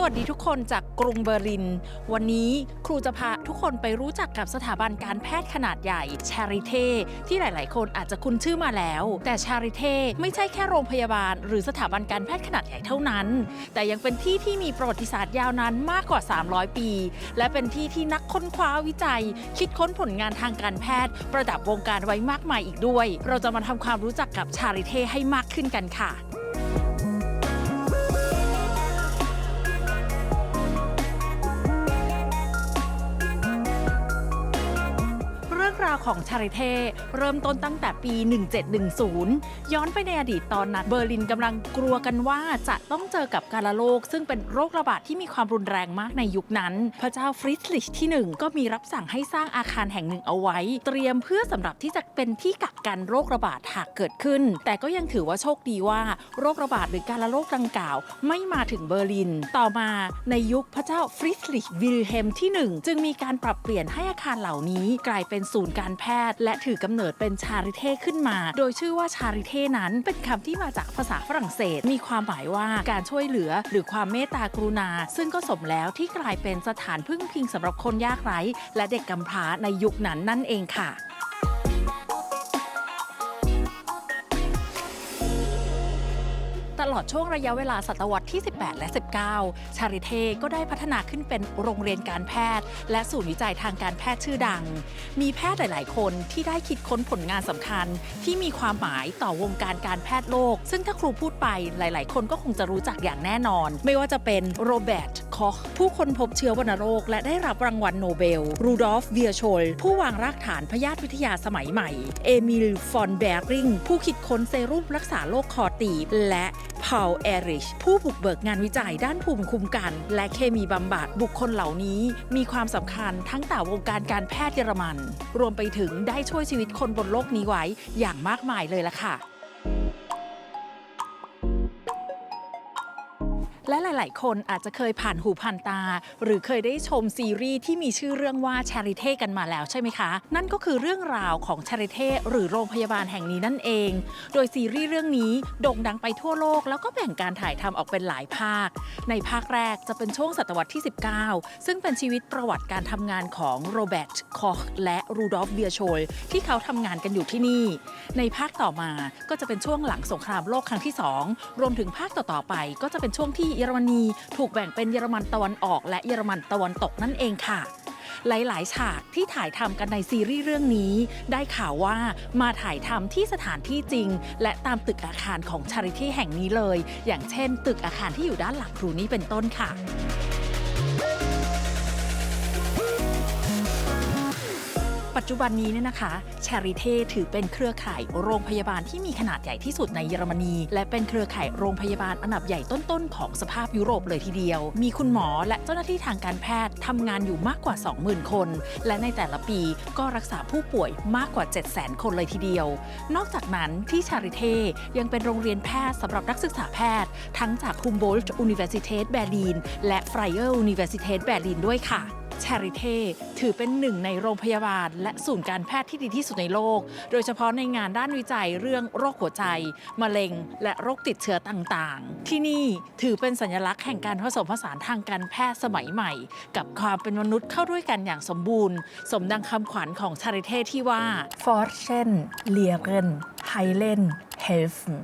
สวัสดีทุกคนจากกรุงเบอร์ลิน วันนี้ครูจะพาทุกคนไปรู้จักกับสถาบันการแพทย์ขนาดใหญ่ Charité ที่หลาย ๆ คนอาจจะคุ้นชื่อมาแล้ว แต่ Charité ไม่ใช่แค่โรงพยาบาล หรือสถาบันการแพทย์ขนาดใหญ่เท่านั้น แต่ยังเป็นที่ที่มีประวัติศาสตร์ยาวนานมากกว่า 300 ปี และเป็นที่ที่นักค้นคว้าวิจัย คิดค้นผลงานทางการแพทย์ ประดับวงการไว้มากมายอีกด้วย เราจะมาทำความรู้จักกับ Charité ให้มากขึ้นกันค่ะ ของชาริเท่เริ่มต้นตั้งแต่ปี 1710 ย้อนไปในอดีตตอนนั้นเบอร์ลินกำลังกลัวกันว่าจะต้องเจอกับกาลาโรค ซึ่งเป็นโรคระบาดที่มีความรุนแรงมากในยุคนั้น พระเจ้าฟริสลิชที่ 1 ก็มีรับสั่งให้สร้างอาคารแห่งหนึ่งเอาไว้ เตรียมเพื่อสำหรับที่จะเป็นที่กักกันโรคระบาดหากเกิดขึ้น แต่ก็ยังถือว่าโชคดีว่าโรคระบาดหรือกาลาโรคดังกล่าว ไม่มาถึงเบอร์ลิน ต่อมาในยุคพระเจ้าฟริสลิชวิลเฮมที่ 1 จึงมีการปรับเปลี่ยนให้อาคารเหล่านี้กลายเป็นศูนย์การแพทย์ และถือกำเนิดเป็นชาริเท่ขึ้นมา โดยชื่อว่าชาริเท่นั้นเป็นคำที่มาจากภาษาฝรั่งเศส มีความหมายว่าการช่วยเหลือ หรือความเมตตากรุณา ซึ่งก็สมแล้วที่กลายเป็นสถานพึ่งพิงสำหรับคนยากไร้ และเด็กกำพร้าในยุคนั้นนั่นเองค่ะ ตลอดช่วงระยะเวลาศตวรรษที่ 18 และ 19 ชาริเทก็ได้พัฒนาขึ้นเป็นโรงเรียนการแพทย์ และศูนย์วิจัยทางการแพทย์ชื่อดัง มีแพทย์หลาย ๆ คนที่ได้คิดค้นผลงานสำคัญ ที่มีความหมายต่อวงการการแพทย์โลก ซึ่งถ้าครูพูดไปหลาย ๆ คนก็คงจะรู้จักอย่างแน่นอน ไม่ว่าจะเป็นโรเบิร์ตคอชผู้ค้นพบเชื้อวัณโรค และได้รับรางวัลโนเบล รูดอล์ฟเวียโชล ผู้วางรากฐานพยาธิวิทยาสมัยใหม่ เอมิล ฟอนเบริง ผู้คิดค้นเซรุ่มรักษาโรคคอตีบและพาลเอริช ผู้บุกเบิกงานวิจัยด้านภูมิคุ้มกัน และเคมีบำบัดบุคคลเหล่านี้ มีความสำคัญทั้งต่อวงการการแพทย์เยอรมัน รวมไปถึงได้ช่วยชีวิตคนบนโลกนี้ไว้อย่างมากมายเลยล่ะค่ะ และหลาย ๆ คนอาจจะเคยผ่านหูผ่านตา หรือเคยได้ชมซีรีส์ที่มีชื่อเรื่องว่า Charité กันมาแล้วใช่ไหมคะ นั่นก็คือเรื่องราวของ Charité หรือโรงพยาบาลแห่งนี้นั่นเอง โดยซีรีส์เรื่องนี้โด่งดังไปทั่วโลก แล้วก็แบ่งการถ่ายทำออกเป็นหลายภาค ในภาคแรกจะเป็นช่วงศตวรรษที่ 19 ซึ่งเป็นชีวิตประวัติการทำงานของโรเบิร์ตคอชและรูดอล์ฟเบียโชลที่เขาทำงานกันอยู่ที่นี่ ในภาคต่อมาก็จะเป็นช่วงหลังสงครามโลกครั้งที่ 2 รวมถึงภาคต่อ ๆ ไปก็จะเป็นช่วงที่เยอรมนี ถูกแบ่งเป็นเยอรมันตะวันออก และเยอรมันตะวันตกนั่นเองค่ะหลาย ๆ ฉากที่ถ่ายทำกันในซีรีส์เรื่องนี้ ได้ข่าวว่ามาถ่ายทำที่สถานที่จริง และตามตึกอาคารของชาริตี้แห่งนี้เลย อย่างเช่น ตึกอาคารที่อยู่ด้านหลังครูนี้เป็นต้นค่ะ จจุบันนี้เนี่ยนะคะชาริเทถือเป็นเครือข่ายโรงพยาบาลที่มีขนาดใหญ่ที่สุดในเยอรมนี และเป็นเครือข่ายโรงพยาบาลอันดับใหญ่ต้นๆ ของสภาพยุโรปเลยทีเดียว มีคุณหมอและเจ้าหน้าที่ทางการแพทย์ทำงานอยู่มากกว่า 20,000 คน และในแต่ละปีก็รักษาผู้ป่วยมากกว่า 700,000 คนเลยทีเดียว นอกจากนั้นที่ชาริเทยังเป็นโรงเรียนแพทย์สำหรับนักศึกษาแพทย์ ทั้งจาก Humboldt Universität Berlin และ Freie Universität Berlin ด้วยค่ะ ชาริเทถือเป็นหนึ่งในโรงพยาบาล และศูนย์การแพทย์ที่ดีที่สุดในโลก โดยเฉพาะในงานด้านวิจัยเรื่องโรคหัวใจ มะเร็ง และโรคติดเชื้อต่างๆ ที่นี่ถือเป็นสัญลักษณ์แห่งการผสมผสานทางการแพทย์สมัยใหม่ กับความเป็นมนุษย์เข้าด้วยกันอย่างสมบูรณ์ สมดังคำขวัญของชาริเทที่ว่า Forschen Lehren Heilen Helfen